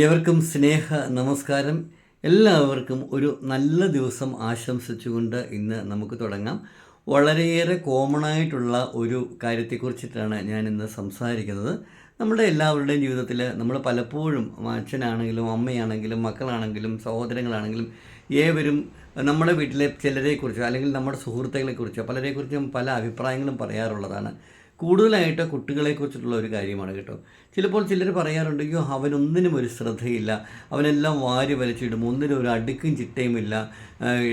ഏവർക്കും സ്നേഹ നമസ്കാരം. എല്ലാവർക്കും ഒരു നല്ല ദിവസം ആശംസിച്ചുകൊണ്ട് ഇന്ന് നമുക്ക് തുടങ്ങാം. വളരെയേറെ കോമൺ ആയിട്ടുള്ള ഒരു കാര്യത്തെക്കുറിച്ചിട്ടാണ് ഞാൻ ഇന്ന് സംസാരിക്കുന്നത്. നമ്മുടെ എല്ലാവരുടെയും ജീവിതത്തിൽ നമ്മൾ പലപ്പോഴും അച്ഛനാണെങ്കിലും അമ്മയാണെങ്കിലും മക്കളാണെങ്കിലും സഹോദരങ്ങളാണെങ്കിലും ഏവരും നമ്മുടെ വീട്ടിലെ ചിലരെക്കുറിച്ചോ അല്ലെങ്കിൽ നമ്മുടെ സുഹൃത്തുക്കളെക്കുറിച്ചോ പലരെക്കുറിച്ചും പല അഭിപ്രായങ്ങളും പറയാറുള്ളതാണ്. കൂടുതലായിട്ട് കുട്ടികളെക്കുറിച്ചിട്ടുള്ള ഒരു കാര്യമാണ് കേട്ടോ. ചിലപ്പോൾ ചിലർ പറയാറുണ്ട് അയ്യോ അവനൊന്നിനും ഒരു ശ്രദ്ധയില്ല. അവനെല്ലാം വാരി വലിച്ചിടും. ഒന്നിനും ഒരു അടുക്കും ചിട്ടയുമില്ല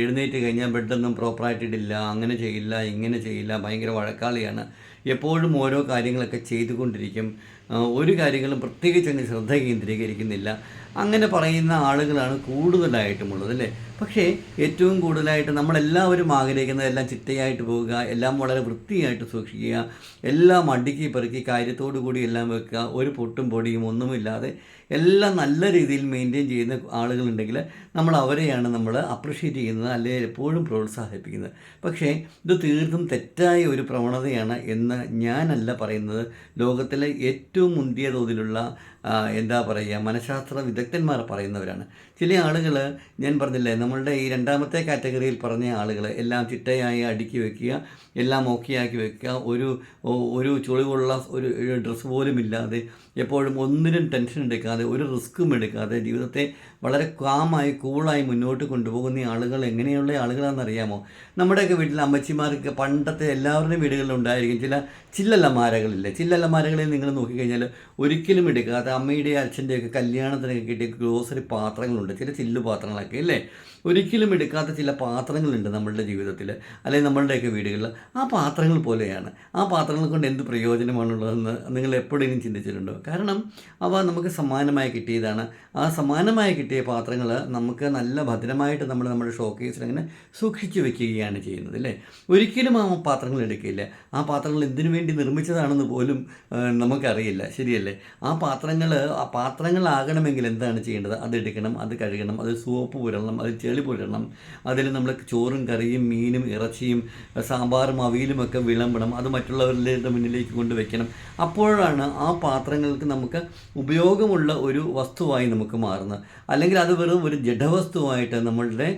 എഴുന്നേറ്റ് കഴിഞ്ഞാൽ ബെഡൊന്നും പ്രോപ്പറായിട്ടിടില്ല അങ്ങനെ ചെയ്യില്ല ഇങ്ങനെ ചെയ്യില്ല. ഭയങ്കര വഴക്കാളിയാണ്. എപ്പോഴും ഓരോ കാര്യങ്ങളൊക്കെ ചെയ്തുകൊണ്ടിരിക്കും. ഒരു കാര്യങ്ങളും പ്രത്യേകിച്ച് അങ്ങ് ശ്രദ്ധ കേന്ദ്രീകരിക്കുന്നില്ല. അങ്ങനെ പറയുന്ന ആളുകളാണ് കൂടുതലായിട്ടുമുള്ളത് അല്ലേ? പക്ഷേ ഏറ്റവും കൂടുതലായിട്ട് നമ്മളെല്ലാവരും ആഗ്രഹിക്കുന്നത് എല്ലാം ചിട്ടയായിട്ട് പോവുക എല്ലാം വളരെ വൃത്തിയായിട്ട് സൂക്ഷിക്കുക എല്ലാം അടുക്കി പെറുക്കി കാര്യത്തോടു കൂടി എല്ലാം വെക്കുക ഒരു പൊട്ടും പൊടിയും ഒന്നുമില്ലാതെ എല്ലാം നല്ല രീതിയിൽ മെയിന്റെയിൻ ചെയ്യുന്ന ആളുകളുണ്ടെങ്കിൽ നമ്മൾ അവരെയാണ് നമ്മൾ അപ്രിഷ്യേറ്റ് ചെയ്യുന്നത് അല്ലെങ്കിൽ എപ്പോഴും പ്രോത്സാഹിപ്പിക്കുന്നത്. പക്ഷേ ഇത് തീർത്തും തെറ്റായ ഒരു പ്രവണതയാണ് എന്ന് ഞാനല്ല പറയുന്നത്. ലോകത്തിലെ ഏറ്റവും മുന്തിയ തോതിലുള്ള എന്താ പറയുക മനഃശാസ്ത്ര വിദഗ്ധന്മാർ പറയുന്നവരാണ്. ചില ആളുകൾ ഞാൻ പറഞ്ഞില്ലേ നമ്മളുടെ ഈ രണ്ടാമത്തെ കാറ്റഗറിയിൽ പറഞ്ഞ ആളുകൾ എല്ലാം ചിട്ടയായി അടുക്കി വെക്കുക എല്ലാം ഓക്കെയാക്കി വെക്കുക ഒരു ഒരു ചുളിവുള്ള ഒരു ഡ്രസ്സ് പോലും ഇല്ലാതെ എപ്പോഴും ഒന്നിനും ടെൻഷൻ എടുക്കാതെ ഒരു റിസ്ക്കും എടുക്കാതെ ജീവിതത്തെ വളരെ കാമായി കൂളായി മുന്നോട്ട് കൊണ്ടുപോകുന്ന ആളുകൾ എങ്ങനെയുള്ള ആളുകളാണെന്നറിയാമോ നമ്മുടെയൊക്കെ വീട്ടിൽ അമ്മച്ചിമാർക്ക് പണ്ടത്തെ എല്ലാവരുടെയും വീടുകളിലും ഉണ്ടായിരിക്കും ചില ചില്ലലമാരകളില്ലേ? ചില്ലലമാരകളിൽ നിങ്ങൾ നോക്കിക്കഴിഞ്ഞാൽ ഒരിക്കലും എടുക്കാത്ത അമ്മയുടെ അച്ഛന്റെയൊക്കെ കല്യാണത്തിനൊക്കെ കിട്ടിയ ഗ്രോസറി പാത്രങ്ങളുണ്ട്. ചില ചില്ലു പാത്രങ്ങളൊക്കെ അല്ലേ ഒരിക്കലും എടുക്കാത്ത ചില പാത്രങ്ങളുണ്ട് നമ്മളുടെ ജീവിതത്തിൽ അല്ലെങ്കിൽ നമ്മളുടെയൊക്കെ വീടുകളിൽ. ആ പാത്രങ്ങൾ പോലെയാണ്. ആ പാത്രങ്ങൾ കൊണ്ട് എന്ത് പ്രയോജനമാണുള്ളതെന്ന് നിങ്ങൾ എപ്പോഴെങ്കിലും ചിന്തിച്ചിട്ടുണ്ടോ? കാരണം അവ നമുക്ക് സമ്മാനമായി കിട്ടിയതാണ്. ആ സമ്മാനമായി കിട്ടിയ പാത്രങ്ങൾ നമുക്ക് നല്ല ഭദ്രമായിട്ട് നമ്മൾ നമ്മുടെ ഷോക്കേസിൽ അങ്ങനെ സൂക്ഷിച്ചു വെക്കുകയാണ് ചെയ്യുന്നത് അല്ലേ? ഒരിക്കലും ആ പാത്രങ്ങൾ എടുക്കില്ല. ആ പാത്രങ്ങൾ എന്തിനു വേണ്ടി നിർമ്മിച്ചതാണെന്ന് പോലും നമുക്കറിയില്ല. ശരിയല്ലേ? ആ പാത്രങ്ങൾ ആ പാത്രങ്ങളാകണമെങ്കിൽ എന്താണ് ചെയ്യേണ്ടത്? അത് എടുക്കണം അത് കഴുകണം അത് സോപ്പ് പുരളണം അത് ചെളി പുരളണം അതിൽ നമ്മൾ ചോറും കറിയും മീനും ഇറച്ചിയും സാമ്പാറും അവിയലും ഒക്കെ വിളമ്പണം. അത് മറ്റുള്ളവരുടെ മുന്നിലേക്ക് കൊണ്ടുവയ്ക്കണം അപ്പോഴാണ് ആ പാത്രങ്ങൾക്ക് നമുക്ക് ഉപയോഗമുള്ള ഒരു വസ്തുവായി നമുക്ക് മാറുന്നത്. അല്ലെങ്കിൽ അത് വെറും ഒരു ജഡവസ്തുവായിട്ട് നമ്മളുടെ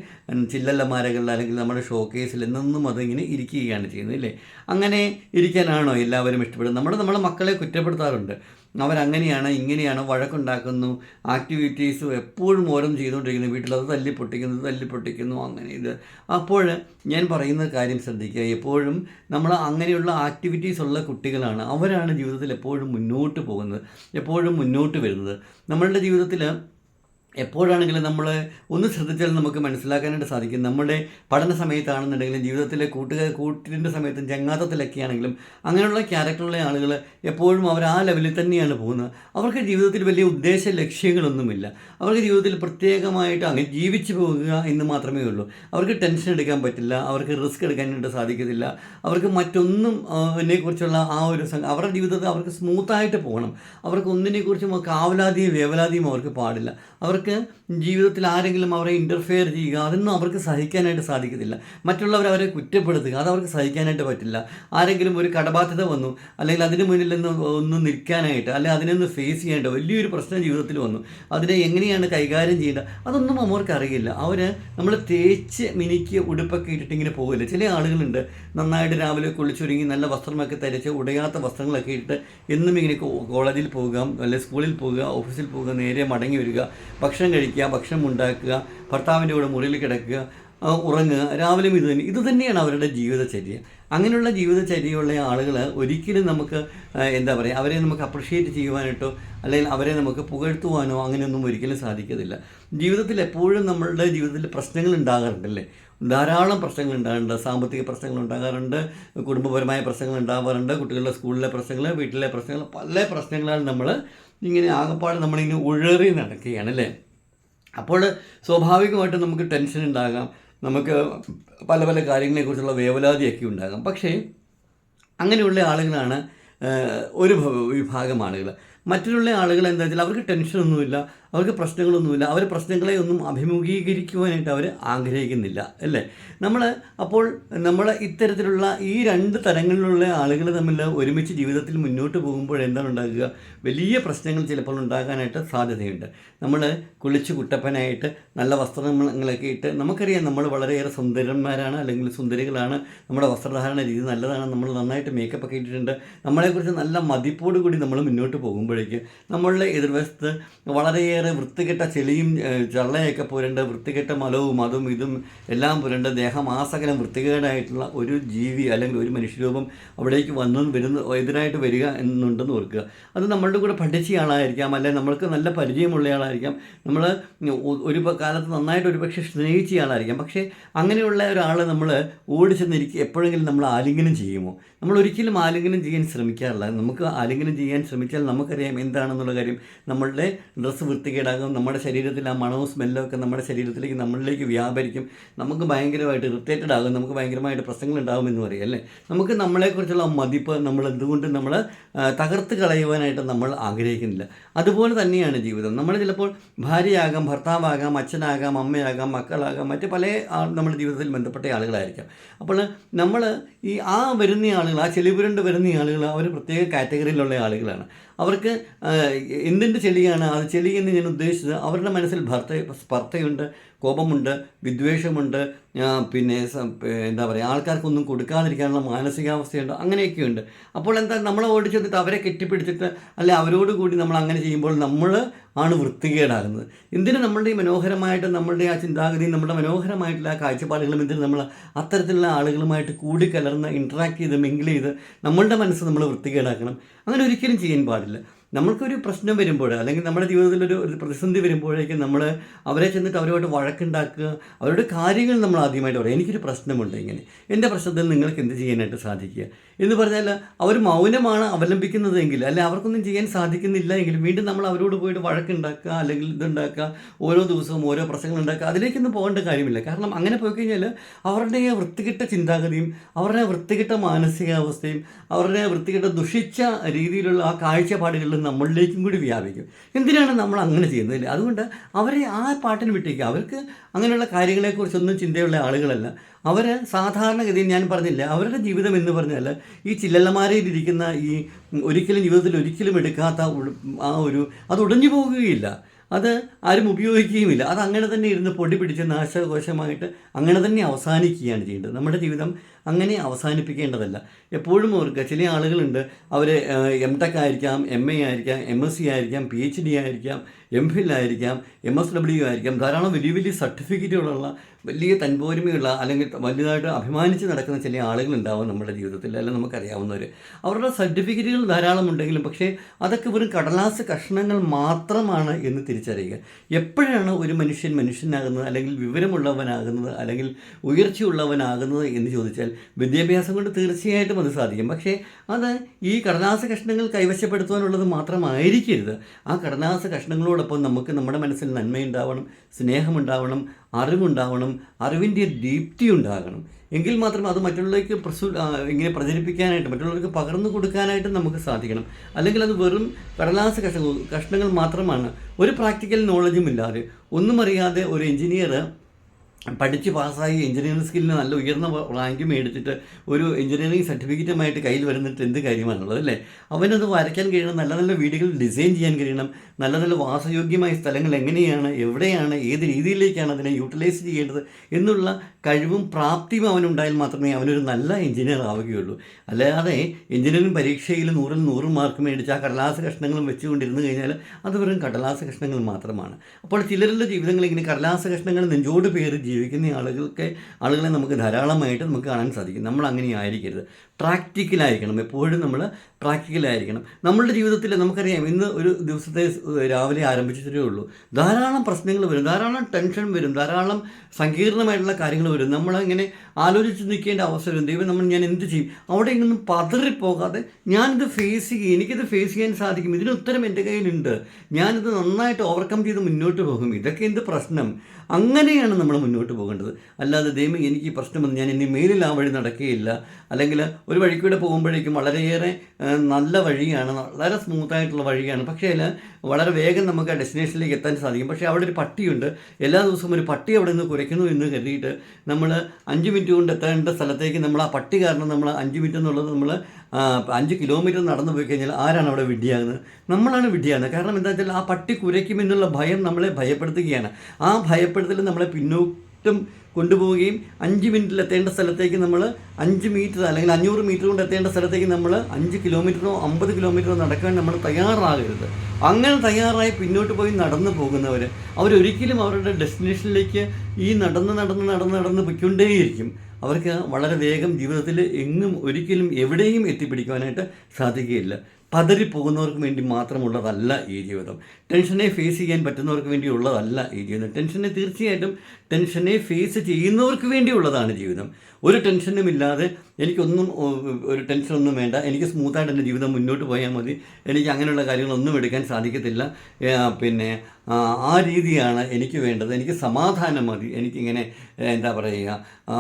ചില്ലല്ലമാരകളിൽ അല്ലെങ്കിൽ നമ്മുടെ ഷോക്കേസിൽ നിന്നും അതിങ്ങനെ ഇരിക്കുകയാണ് ചെയ്യുന്നത് അല്ലേ? അങ്ങനെ ഇരിക്കാനാണോ എല്ലാവരും ഇഷ്ടപ്പെടുന്നത്? നമ്മൾ നമ്മളെ മക്കളെ കുറ്റപ്പെടുത്താറുണ്ട്. അവരങ്ങനെയാണ് ഇങ്ങനെയാണ് വഴക്കുണ്ടാക്കുന്നു. ആക്ടിവിറ്റീസ് എപ്പോഴും ഓരോന്നും ചെയ്തുകൊണ്ടിരിക്കുന്നു. വീട്ടിൽ അത് തല്ലി പൊട്ടിക്കുന്നു തല്ലി പൊട്ടിക്കുന്നു അങ്ങനെ ഇത്. അപ്പോൾ ഞാൻ പറയുന്ന കാര്യം ശ്രദ്ധിക്കുക. എപ്പോഴും നമ്മൾ അങ്ങനെയുള്ള ആക്ടിവിറ്റീസ് ഉള്ള കുട്ടികളാണ്. അവരാണ് ജീവിതത്തിൽ എപ്പോഴും മുന്നോട്ട് പോകുന്നത്. എപ്പോഴും മുന്നോട്ട് വരുന്നത്. നമ്മളുടെ ജീവിതത്തിൽ എപ്പോഴാണെങ്കിലും നമ്മൾ ഒന്ന് ശ്രദ്ധിച്ചാൽ നമുക്ക് മനസ്സിലാക്കാനായിട്ട് സാധിക്കും. നമ്മുടെ പഠന സമയത്താണെന്നുണ്ടെങ്കിലും ജീവിതത്തിലെ കൂട്ടുകാർ കൂട്ടിന്റെ സമയത്തും ചങ്ങാത്തത്തിലൊക്കെ ആണെങ്കിലും അങ്ങനെയുള്ള ക്യാരക്ടറുള്ള ആളുകൾ എപ്പോഴും അവർ ആ ലെവലിൽ തന്നെയാണ് പോകുന്നത്. അവർക്ക് ജീവിതത്തിൽ വലിയ ഉദ്ദേശ ലക്ഷ്യങ്ങളൊന്നുമില്ല. അവർക്ക് ജീവിതത്തിൽ പ്രത്യേകമായിട്ട് അങ്ങനെ ജീവിച്ചു പോകുക എന്ന് മാത്രമേ ഉള്ളൂ. അവർക്ക് ടെൻഷൻ എടുക്കാൻ പറ്റില്ല. അവർക്ക് റിസ്ക് എടുക്കാനായിട്ട് സാധിക്കത്തില്ല. അവർക്ക് മറ്റൊന്നും എന്നെക്കുറിച്ചുള്ള ആ ഒരു അവരുടെ ജീവിതത്തിൽ അവർക്ക് സ്മൂത്തായിട്ട് പോകണം. അവർക്ക് ഒന്നിനെക്കുറിച്ചും കാവലാതിയും വേവലാതിയും അവർക്ക് പാടില്ല. അവർക്ക് ജീവിതത്തിൽ ആരെങ്കിലും അവരെ ഇന്റർഫെയർ ചെയ്യുക അതൊന്നും അവർക്ക് സഹിക്കാനായിട്ട് സാധിക്കത്തില്ല. മറ്റുള്ളവർ അവരെ കുറ്റപ്പെടുത്തുക അത് അവർക്ക് സഹിക്കാനായിട്ട് പറ്റില്ല. ആരെങ്കിലും ഒരു കടബാധ്യത വന്നു അല്ലെങ്കിൽ അതിന് മുന്നിൽ നിന്ന് ഒന്ന് നിൽക്കാനായിട്ട് അല്ലെങ്കിൽ അതിനൊന്ന് ഫേസ് ചെയ്യാനായിട്ട് വലിയൊരു പ്രശ്നം ജീവിതത്തിൽ വന്നു. അതിനെ എങ്ങനെയാണ് കൈകാര്യം ചെയ്യേണ്ടത് അതൊന്നും അവർക്ക് അറിയില്ല. അവർ നമ്മൾ തേച്ച് മിനിക്ക് ഉടുപ്പൊക്കെ ഇട്ടിട്ട് ഇങ്ങനെ പോകില്ല ചില ആളുകളുണ്ട് നന്നായിട്ട് രാവിലെ കുളിച്ചൊരുങ്ങി നല്ല വസ്ത്രമൊക്കെ തരച്ച് ഉടയാത്ത വസ്ത്രങ്ങളൊക്കെ ഇട്ട് എന്നും ഇങ്ങനെ കോളേജിൽ പോകുക അല്ലെങ്കിൽ സ്കൂളിൽ പോകുക ഓഫീസിൽ പോകുക നേരെ മടങ്ങി വരിക. ഭക്ഷണം കഴിക്കുക ഭക്ഷണം ഉണ്ടാക്കുക ഭർത്താവിന്റെ കൂടെ മുറിയിൽ കിടക്കുക ഉറങ്ങുക രാവിലെയും ഇത് തന്നെ. ഇത് തന്നെയാണ് അവരുടെ ജീവിതചര്യ. അങ്ങനെയുള്ള ജീവിതചര്യയുള്ള ആളുകൾ ഒരിക്കലും നമുക്ക് എന്താ പറയുക അവരെ നമുക്ക് അപ്രിഷ്യേറ്റ് ചെയ്യുവാനായിട്ടോ അല്ലെങ്കിൽ അവരെ നമുക്ക് പുകഴ്ത്തുവാനോ അങ്ങനെയൊന്നും ഒരിക്കലും സാധിക്കത്തില്ല. ജീവിതത്തിൽ എപ്പോഴും നമ്മളുടെ ജീവിതത്തിൽ പ്രശ്നങ്ങൾ ഉണ്ടാകാറുണ്ടല്ലേ? ധാരാളം പ്രശ്നങ്ങൾ ഉണ്ടാകാറുണ്ട്. സാമ്പത്തിക പ്രശ്നങ്ങൾ ഉണ്ടാകാറുണ്ട്. കുടുംബപരമായ പ്രശ്നങ്ങൾ ഉണ്ടാകാറുണ്ട്. കുട്ടികളുടെ സ്കൂളിലെ പ്രശ്നങ്ങൾ വീട്ടിലെ പ്രശ്നങ്ങൾ പല പ്രശ്നങ്ങളാൽ നമ്മൾ ഇങ്ങനെ ആകപ്പാട് നമ്മളിങ്ങനെ ഉഴറി നടക്കുകയാണ് അല്ലേ? അപ്പോൾ സ്വാഭാവികമായിട്ട് നമുക്ക് ടെൻഷൻ ഉണ്ടാകാം. നമുക്ക് പല പല കാര്യങ്ങളെക്കുറിച്ചുള്ള വേവലാതിയൊക്കെ ഉണ്ടാകാം. പക്ഷേ അങ്ങനെയുള്ള ആളുകളാണ് ഒരു വിഭാഗം ആളുകൾ. മറ്റുള്ള ആളുകൾ എന്താ വെച്ചാൽ അവർക്ക് ടെൻഷനൊന്നുമില്ല അവർക്ക് പ്രശ്നങ്ങളൊന്നുമില്ല. അവർ പ്രശ്നങ്ങളെ ഒന്നും അഭിമുഖീകരിക്കുവാനായിട്ട് അവർ ആഗ്രഹിക്കുന്നില്ല അല്ലേ? നമ്മൾ അപ്പോൾ നമ്മൾ ഇത്തരത്തിലുള്ള ഈ രണ്ട് തരങ്ങളിലുള്ള ആളുകൾ തമ്മിൽ ഒരുമിച്ച് ജീവിതത്തിൽ മുന്നോട്ട് പോകുമ്പോൾ എന്താണ് ഉണ്ടാകുക? വലിയ പ്രശ്നങ്ങൾ ചിലപ്പോൾ ഉണ്ടാകാനായിട്ട് സാധ്യതയുണ്ട്. നമ്മൾ കുളിച്ച് കുട്ടപ്പനായിട്ട് നല്ല വസ്ത്രങ്ങളൊക്കെ ഇട്ട് നമുക്കറിയാം നമ്മൾ വളരെയേറെ സുന്ദരന്മാരാണ് അല്ലെങ്കിൽ സുന്ദരികളാണ്. നമ്മുടെ വസ്ത്രധാരണ രീതി നല്ലതാണ്. നമ്മൾ നന്നായിട്ട് മേക്കപ്പ് ഒക്കെ ഇട്ടിട്ടുണ്ട്. നമ്മളെക്കുറിച്ച് നല്ല മതിപ്പോട് കൂടി നമ്മൾ മുന്നോട്ട് പോകുമ്പോഴേക്ക് നമ്മളുടെ എതിർവശത്ത് വളരെയേറെ വൃത്തികെട്ട ചെളിയും ചള്ളയൊക്കെ പുരണ്ട് വൃത്തികെട്ട മലവും അതും ഇതും എല്ലാം പുരണ്ട് ദേഹം ആസകലം വൃത്തികേടായിട്ടുള്ള ഒരു ജീവി അല്ലെങ്കിൽ ഒരു മനുഷ്യരൂപം അവിടേക്ക് വന്നു വരുന്ന എതിരായിട്ട് വരിക എന്നുണ്ടെന്ന് ഓർക്കുക. അത് നമ്മളുടെ കൂടെ പഠിച്ച ആളായിരിക്കാം അല്ലെങ്കിൽ നമ്മൾക്ക് നല്ല പരിചയമുള്ള ആളായിരിക്കാം നമ്മൾ ഒരു കാലത്ത് നന്നായിട്ട് ഒരു പക്ഷേ സ്നേഹിച്ച ആളായിരിക്കാം. പക്ഷേ അങ്ങനെയുള്ള ഒരാളെ നമ്മൾ ഓടി ചെന്നിരിക്കുക എപ്പോഴെങ്കിലും നമ്മൾ ആലിംഗനം ചെയ്യുമോ? നമ്മൾ ഒരിക്കലും ആലിംഗനം ചെയ്യാൻ ശ്രമിക്കാറില്ല. നമുക്ക് ആലിംഗനം ചെയ്യാൻ ശ്രമിച്ചാൽ നമുക്കറിയാം എന്താണെന്നുള്ള കാര്യം നമ്മളുടെ ഡ്രസ്സ് വൃത്തികേടാകും നമ്മുടെ ശരീരത്തിൽ ആ മണവും സ്മെല്ലും ഒക്കെ നമ്മുടെ ശരീരത്തിലേക്ക് നമ്മളിലേക്ക് വ്യാപരിക്കും. നമുക്ക് ഭയങ്കരമായിട്ട് ഇറിറ്റേറ്റഡ് ആകും. നമുക്ക് ഭയങ്കരമായിട്ട് പ്രശ്നങ്ങൾ ഉണ്ടാകും എന്ന് പറയും അല്ലേ? നമുക്ക് നമ്മളെക്കുറിച്ചുള്ള മതിപ്പ് നമ്മൾ എന്തുകൊണ്ട് നമ്മൾ തകർത്ത് കളയുവാനായിട്ട് നമ്മൾ ആഗ്രഹിക്കുന്നില്ല. അതുപോലെ തന്നെയാണ് ജീവിതം. നമ്മൾ ചിലപ്പോൾ ഭാര്യയാകാം ഭർത്താവാകാം അച്ഛനാകാം അമ്മയാകാം മക്കളാകാം മറ്റ് പല നമ്മുടെ ജീവിതത്തിൽ ബന്ധപ്പെട്ട ആളുകളായിരിക്കാം. അപ്പോൾ നമ്മൾ ഈ ആ വരുന്ന ആളുകൾ ആ ചെളിപുരണ്ട് വരുന്ന ആളുകൾ അവർ പ്രത്യേക കാറ്റഗറിയിലുള്ള ആളുകളാണ്. അവർക്ക് എന്തിന്റെ ചെളിയാണ്? അത് ചെളി എന്ന് ഞാൻ ഉദ്ദേശിച്ചത് അവരുടെ മനസ്സിൽ ഭർത്ത സ്പർദ്ധയുണ്ട് കോപമുണ്ട് വിദ്വേഷമുണ്ട് പിന്നെ എന്താ പറയുക ആൾക്കാർക്കൊന്നും കൊടുക്കാതിരിക്കാനുള്ള മാനസികാവസ്ഥയുണ്ട് അങ്ങനെയൊക്കെയുണ്ട്. അപ്പോൾ എന്താ നമ്മളെ ഓടിച്ചെന്നിട്ട് അവരെ കെട്ടിപ്പിടിച്ചിട്ട് അല്ലെ അവരോട് കൂടി നമ്മൾ അങ്ങനെ ചെയ്യുമ്പോൾ നമ്മൾ ആണ് വൃത്തികേടാകുന്നത്. എന്തിനു നമ്മളുടെ ഈ മനോഹരമായിട്ട് നമ്മളുടെ ആ ചിന്താഗതിയും നമ്മുടെ മനോഹരമായിട്ടുള്ള ആ കാഴ്ചപ്പാടുകളും എന്തിനു നമ്മൾ അത്തരത്തിലുള്ള ആളുകളുമായിട്ട് കൂടിക്കലർന്ന് ഇൻട്രാക്ട് ചെയ്ത് മിങ്കിൾ ചെയ്ത് നമ്മളുടെ മനസ്സ് നമ്മൾ വൃത്തികേടാക്കണം? അങ്ങനെ ഒരിക്കലും ചെയ്യാൻ പാടില്ല. നമ്മൾക്കൊരു പ്രശ്നം വരുമ്പോൾ അല്ലെങ്കിൽ നമ്മുടെ ജീവിതത്തിലൊരു ഒരു പ്രതിസന്ധി വരുമ്പോഴേക്കും നമ്മൾ അവരെ ചെന്നിട്ട് അവരുമായിട്ട് വഴക്കുണ്ടാക്കുക അവരുടെ കാര്യങ്ങൾ നമ്മൾ ആദ്യമായിട്ട് പറയാം. എനിക്കൊരു പ്രശ്നമുണ്ട് ഇങ്ങനെ. എന്റെ പ്രശ്നത്തിൽ നിങ്ങൾക്ക് എന്ത് ചെയ്യാനായിട്ട് സാധിക്കുക? എന്ന് പറഞ്ഞാൽ അവർ മൗനമാണ് അവലംബിക്കുന്നതെങ്കിൽ അല്ലെ അവർക്കൊന്നും ചെയ്യാൻ സാധിക്കുന്നില്ല എങ്കിൽ വീണ്ടും നമ്മൾ അവരോട് പോയിട്ട് വഴക്കുണ്ടാക്കുക അല്ലെങ്കിൽ ഇതുണ്ടാക്കുക ഓരോ ദിവസവും ഓരോ പ്രശ്നങ്ങൾ ഉണ്ടാക്കുക അതിലേക്കൊന്നും പോകേണ്ട കാര്യമില്ല. കാരണം അങ്ങനെ പോയി കഴിഞ്ഞാൽ അവരുടെ വൃത്തികെട്ട ചിന്താഗതിയും അവരുടെ വൃത്തികെട്ട മാനസികാവസ്ഥയും അവരുടെ വൃത്തികെട്ട ദുഷിച്ച രീതിയിലുള്ള ആ കാഴ്ചപ്പാടുകളിൽ നമ്മളിലേക്കും കൂടി വ്യാപിക്കും. എന്തിനാണ് നമ്മൾ അങ്ങനെ ചെയ്യുന്നത്? അതുകൊണ്ട് അവരെ ആ പാട്ടിന് വിട്ടേക്കുക അവർക്ക് അങ്ങനെയുള്ള കാര്യങ്ങളെക്കുറിച്ചൊന്നും ചിന്തയുള്ള ആളുകളല്ല. അവർ സാധാരണഗതിയിൽ ഞാൻ പറഞ്ഞില്ല അവരുടെ ജീവിതം എന്ന് പറഞ്ഞാൽ ഈ ചില്ലലമാരയിലിരിക്കുന്ന ഈ ഒരിക്കലും ജീവിതത്തിൽ ഒരിക്കലും എടുക്കാത്ത ആ ഒരു അത് ഉടഞ്ഞു പോകുകയില്ല. അത് ആരും ഉപയോഗിക്കുകയുമില്ല. അത് അങ്ങനെ തന്നെ ഇരുന്ന് പൊടി പിടിച്ച് നാശകോശമായിട്ട് അങ്ങനെ തന്നെ അവസാനിക്കുകയാണ് ചെയ്യേണ്ടത് നമ്മുടെ ജീവിതം അങ്ങനെ അവസാനിപ്പിക്കേണ്ടതല്ല. എപ്പോഴും ഓർക്കുക ചില ആളുകളുണ്ട്. അവർ എം ടെക് ആയിരിക്കാം എം എ ആയിരിക്കാം എം എസ് സി ആയിരിക്കാം പി എച്ച് ഡി ആയിരിക്കാം എം ഫിൽ ആയിരിക്കാം എം എസ് ഡബ്ല്യു ആയിരിക്കാം. ധാരാളം വലിയ വലിയ സർട്ടിഫിക്കറ്റുകളുള്ള വലിയ തൻപോരിമയുള്ള അല്ലെങ്കിൽ വലുതായിട്ട് അഭിമാനിച്ച് നടക്കുന്ന ചില ആളുകളുണ്ടാവും നമ്മുടെ ജീവിതത്തിൽ. അല്ലെങ്കിൽ നമുക്കറിയാവുന്നവർ അവരുടെ സർട്ടിഫിക്കറ്റുകൾ ധാരാളം ഉണ്ടെങ്കിലും പക്ഷേ അതൊക്കെ വെറും കടലാസ് കഷ്ണങ്ങൾ മാത്രമാണ് എന്ന് തിരിച്ചറിയുക. എപ്പോഴാണ് ഒരു മനുഷ്യൻ മനുഷ്യനാകുന്നത് അല്ലെങ്കിൽ വിവരമുള്ളവനാകുന്നത് അല്ലെങ്കിൽ ഉയർച്ചയുള്ളവനാകുന്നത് എന്ന് ചോദിച്ചാൽ വിദ്യാഭ്യാസം കൊണ്ട് തീർച്ചയായിട്ടും അത് സാധിക്കും. പക്ഷേ അത് ഈ കടലാസ കഷ്ണങ്ങൾ കൈവശപ്പെടുത്തുവാനുള്ളത് മാത്രമായിരിക്കരുത്. ആ കടലാസ കഷ്ണങ്ങളോടൊപ്പം നമുക്ക് നമ്മുടെ മനസ്സിൽ നന്മയുണ്ടാവണം സ്നേഹമുണ്ടാവണം അറിവുണ്ടാവണം അറിവിന്റെ ദീപ്തി ഉണ്ടാകണം. എങ്കിൽ മാത്രം അത് മറ്റുള്ളവർക്ക് പ്രസു ഇങ്ങനെ പ്രചരിപ്പിക്കാനായിട്ട് മറ്റുള്ളവർക്ക് പകർന്നു കൊടുക്കാനായിട്ട് നമുക്ക് സാധിക്കണം. അല്ലെങ്കിൽ അത് വെറും കടലാസ കഷ്ണങ്ങൾ കഷ്ണങ്ങൾ മാത്രമാണ്. ഒരു പ്രാക്ടിക്കൽ നോളജും ഇല്ലാതെ ഒന്നും അറിയാതെ ഒരു എഞ്ചിനീയർ പഠിച്ച് പാസ്സായി എഞ്ചിനീയറിംഗ് സ്കില്ലിന് നല്ല ഉയർന്ന റാങ്ക് മേടിച്ചിട്ട് ഒരു എഞ്ചിനീയറിംഗ് സർട്ടിഫിക്കറ്റുമായിട്ട് കയ്യിൽ വരുന്നിട്ട് എന്ത് കാര്യമാണുള്ളത് അല്ലേ? അവനത് വരയ്ക്കാൻ കഴിയണം നല്ല നല്ല വീടുകൾ ഡിസൈൻ ചെയ്യാൻ കഴിയണം നല്ല നല്ല വാസയോഗ്യമായ സ്ഥലങ്ങൾ എങ്ങനെയാണ് എവിടെയാണ് ഏത് രീതിയിലേക്കാണ് അതിനെ യൂട്ടിലൈസ് ചെയ്യേണ്ടത് എന്നുള്ള കഴിവും പ്രാപ്തിയും അവനുണ്ടായാൽ മാത്രമേ അവനൊരു നല്ല എഞ്ചിനീയർ ആവുകയുള്ളൂ. അല്ലാതെ എഞ്ചിനീയറിംഗ് പരീക്ഷയിൽ നൂറിൽ നൂറ് മാർക്ക് മേടിച്ച് ആ കടലാസ് കഷ്ണങ്ങളും വെച്ചുകൊണ്ടിരുന്നു കഴിഞ്ഞാൽ അത് വെറും കടലാസ് കഷ്ണങ്ങൾ മാത്രമാണ്. അപ്പോൾ ചിലരുടെ ജീവിതങ്ങൾ ഇങ്ങനെ കടലാസ് കഷ്ണങ്ങൾ നെഞ്ചോട് പേര് ജീവിക്കുന്ന ആളുകൾക്ക് ആളുകളെ നമുക്ക് ധാരാളമായിട്ട് നമുക്ക് കാണാൻ സാധിക്കും. നമ്മൾ അങ്ങനെ ആയിരിക്കരുത് പ്രാക്ടിക്കലായിരിക്കണം. എപ്പോഴും നമ്മൾ പ്രാക്ടിക്കലായിരിക്കണം. നമ്മളുടെ ജീവിതത്തിൽ നമുക്കറിയാം ഇന്ന് ഒരു ദിവസത്തെ രാവിലെ ആരംഭിച്ചിട്ടേ ഉള്ളൂ. ധാരാളം പ്രശ്നങ്ങൾ വരും ധാരാളം ടെൻഷൻ വരും ധാരാളം സങ്കീർണമായിട്ടുള്ള കാര്യങ്ങൾ വരും. നമ്മളിങ്ങനെ ആലോചിച്ച് നിൽക്കേണ്ട അവസരം ദൈവം നമ്മൾ ഞാൻ എന്ത് ചെയ്യും? അവിടെ ഇങ്ങൊന്നും പതറിപ്പോകാതെ ഞാനിത് ഫേസ് ചെയ്യും എനിക്കിത് ഫേസ് ചെയ്യാൻ സാധിക്കും. ഇതിന് ഉത്തരം എന്റെ കയ്യിലുണ്ട്. ഞാനിത് നന്നായിട്ട് ഓവർകം ചെയ്ത് മുന്നോട്ട് പോകും. ഇതൊക്കെ എന്ത് പ്രശ്നം? അങ്ങനെയാണ് നമ്മൾ മുന്നോട്ട് പോകേണ്ടത്. അല്ലാതെ ദൈവം എനിക്ക് ഈ പ്രശ്നം വന്ന് ഞാൻ ഇനി മേലിൽ ആ വഴി നടക്കുകയില്ല അല്ലെങ്കിൽ ഒരു വഴിക്കൂടെ പോകുമ്പോഴേക്കും വളരെയേറെ നല്ല വഴിയാണ് വളരെ സ്മൂത്തായിട്ടുള്ള വഴിയാണ്. പക്ഷേ അതിൽ വളരെ വേഗം നമുക്ക് ആ ഡെസ്റ്റിനേഷനിലേക്ക് എത്താൻ സാധിക്കും. പക്ഷേ അവിടെ ഒരു പട്ടിയുണ്ട്. എല്ലാ ദിവസവും ഒരു പട്ടി അവിടെ നിന്ന് കുരയ്ക്കുന്നു എന്ന് കരുതിയിട്ട് നമ്മൾ അഞ്ച് മിനിറ്റ് കൊണ്ട് എത്തേണ്ട സ്ഥലത്തേക്ക് നമ്മൾ ആ പട്ടി കാരണം നമ്മൾ അഞ്ച് മിനിറ്റ് എന്നുള്ളത് നമ്മൾ അഞ്ച് കിലോമീറ്റർ നടന്നു പോയി കഴിഞ്ഞാൽ ആരാണ് അവിടെ വിഡ്ഢിയാകുന്നത്? നമ്മളാണ് വിഡ്ഢിയാകുന്നത്. കാരണം എന്താ വെച്ചാൽ ആ പട്ടി കുരയ്ക്കുമെന്നുള്ള ഭയം നമ്മളെ ഭയപ്പെടുത്തുകയാണ്. ആ ഭയപ്പെടുത്തൽ നമ്മളെ പിന്നോട്ടും കൊണ്ടുപോവുകയും അഞ്ച് മിനിറ്റിൽ എത്തേണ്ട സ്ഥലത്തേക്ക് നമ്മൾ അഞ്ച് മീറ്റർ അല്ലെങ്കിൽ അഞ്ഞൂറ് മീറ്റർ കൊണ്ട് എത്തേണ്ട സ്ഥലത്തേക്ക് നമ്മൾ അഞ്ച് കിലോമീറ്ററോ അമ്പത് കിലോമീറ്ററോ നടക്കാൻ നമ്മൾ തയ്യാറാകരുത്. അങ്ങനെ തയ്യാറായി പിന്നോട്ട് പോയി നടന്നു പോകുന്നവർ അവരൊരിക്കലും അവരുടെ ഡെസ്റ്റിനേഷനിലേക്ക് ഈ നടന്ന് നടന്ന് നടന്ന് നടന്ന് പൊയ്ക്കൊണ്ടേയിരിക്കും. അവർക്ക് വളരെ വേഗം ജീവിതത്തിൽ എങ്ങും ഒരിക്കലും എവിടെയും എത്തിപ്പിടിക്കുവാനായിട്ട് സാധിക്കുകയില്ല. പതറിപ്പോകുന്നവർക്ക് വേണ്ടി മാത്രമുള്ളതല്ല ഈ ജീവിതം. ടെൻഷനെ ഫേസ് ചെയ്യാൻ പറ്റുന്നവർക്ക് വേണ്ടിയുള്ളതല്ല ഈ ജീവിതം. ടെൻഷനെ തീർച്ചയായിട്ടും ടെൻഷനെ ഫേസ് ചെയ്യുന്നവർക്ക് വേണ്ടിയുള്ളതാണ് ജീവിതം. ഒരു ടെൻഷനും ഇല്ലാതെ എനിക്കൊന്നും ഒരു ടെൻഷനൊന്നും വേണ്ട. എനിക്ക് സ്മൂത്തായിട്ട് എന്റെ ജീവിതം മുന്നോട്ട് പോയാൽ മതി. എനിക്ക് അങ്ങനെയുള്ള കാര്യങ്ങളൊന്നും എടുക്കാൻ സാധിക്കത്തില്ല. പിന്നെ ആ, രീതിയാണ് എനിക്ക് വേണ്ടത്. എനിക്ക് സമാധാനം മതി. എനിക്കിങ്ങനെ എന്താ പറയുക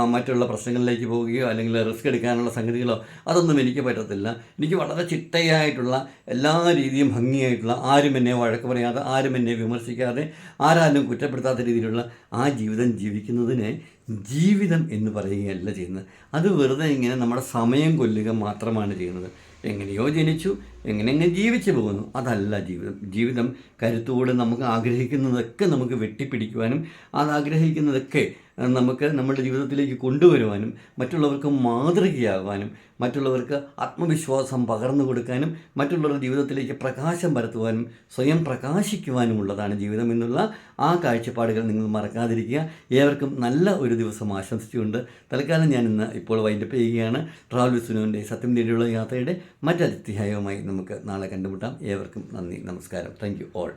മറ്റുള്ള പ്രശ്നങ്ങളിലേക്ക് പോവുകയോ അല്ലെങ്കിൽ റിസ്ക് എടുക്കാനുള്ള സംഗതികളോ അതൊന്നും എനിക്ക് പറ്റത്തില്ല. എനിക്ക് വളരെ ചിട്ടയായിട്ടുള്ള എല്ലാ രീതിയും ഭംഗിയായിട്ടുള്ള ആരും എന്നെ വഴക്ക് പറയാതെ ആരും എന്നെ വിമർശിക്കാതെ ആരാലും കുറ്റപ്പെടുത്താത്ത രീതിയിലുള്ള ആ ജീവിതം ജീവിക്കുന്നതിനെ ജീവിതം എന്ന് പറയുകയല്ല ചെയ്യുന്നത്. അത് വെറുതെ ഇങ്ങനെ നമ്മുടെ സമയം കൊല്ലുക മാത്രമാണ് ചെയ്യുന്നത്. എങ്ങനെയോ ജനിച്ചു എങ്ങനെ എങ്ങനെ ജീവിച്ചു പോകുന്നു അതല്ല ജീവിതം. ജീവിതം കരുത്തോടെ നമുക്ക് ആഗ്രഹിക്കുന്നതൊക്കെ നമുക്ക് വെട്ടിപ്പിടിക്കുവാനും അത് ആഗ്രഹിക്കുന്നതൊക്കെ നമുക്ക് നമ്മുടെ ജീവിതത്തിലേക്ക് കൊണ്ടുവരുവാനും മറ്റുള്ളവർക്ക് മാതൃകയാകാനും മറ്റുള്ളവർക്ക് ആത്മവിശ്വാസം പകർന്നു കൊടുക്കാനും മറ്റുള്ളവരുടെ ജീവിതത്തിലേക്ക് പ്രകാശം പരത്തുവാനും സ്വയം പ്രകാശിക്കുവാനുമുള്ളതാണ് ജീവിതം എന്നുള്ള ആ കാഴ്ചപ്പാടുകൾ നിങ്ങൾ മറക്കാതിരിക്കുക. ഏവർക്കും നല്ല ഒരു ദിവസം ആശംസിച്ചുകൊണ്ട് തൽക്കാലം ഞാൻ ഇന്ന് ഇപ്പോൾ വൈൻഡപ്പ് ചെയ്യുകയാണ്. ട്രാവൽ വിസുനുവിന്റെ സത്യം തേടിയുള്ള യാത്രയുടെ മറ്റധ്യായവുമായി നമുക്ക് നാളെ കണ്ടുമുട്ടാം. ഏവർക്കും നന്ദി നമസ്കാരം. Thank you all